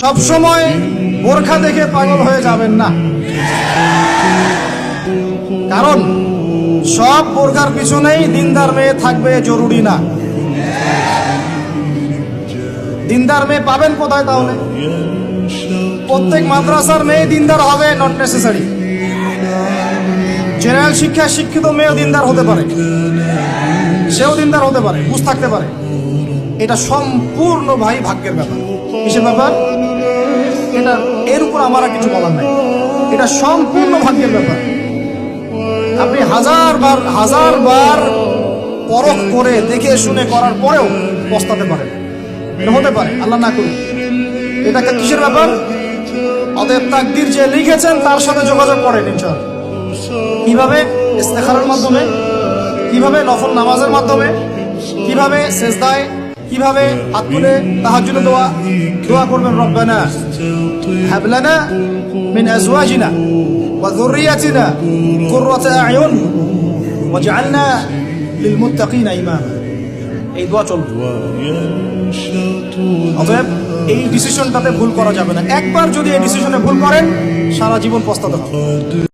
সব সময় বোরখা দেখে পাগল হয়ে যাবেন না। কারণ সব বোরখার পিছনেই দিনদার মেয়ে থাকবে জরুরি না। দিনদার মেয়ে পাবেন কোথায় তাহলে? প্রত্যেক মাদ্রাসার মেয়ে দিনদার হবে নট নেসেসারি জেনারেল শিক্ষা শিক্ষিত মেয়েও দিনদার হতে পারে। সেও দিনদার হতে পারে, বুঝ থাকতে পারে। এটা সম্পূর্ণ ভাই ভাগ্যের ব্যাপার। কিসের ব্যাপার? এটা, এর উপর আমার আর কিছু বলার নাই। এটা সম্পূর্ণ ভাগ্যের ব্যাপার। আপনি হাজার বার হাজার বার পরখ করে দেখে শুনে করার পরেও পস্তাতে পারেন। হতে পারে, আল্লাহ না করুন এটা কিসের ব্যাপার? অতএব তাকদির যে লিখেছেন, তার সাথে যোগাযোগ করেন ইনশাআল্লাহ। কীভাবে? ইস্তেখারের মাধ্যমে। কীভাবে নফল নামাজের মাধ্যমে? কীভাবে সেজদায় কীভাবে হাত তুলে তাহার জন্য দোয়া দোয়া করবেন রব্বানা? হাব লানা মিন আজওয়াজিনা ওয়া যুররিয়াতিনা কুররাতা আয়ুন ওয়াজআলনা লিল মুত্তাকিনা ইমামা এই দোয়া চলবে। অতএব এই ডিসিশনটাতে ভুল করা যাবে না। একবার যদি এই ডিসিশনে ভুল করেন, সারা জীবন পস্তাতে হবে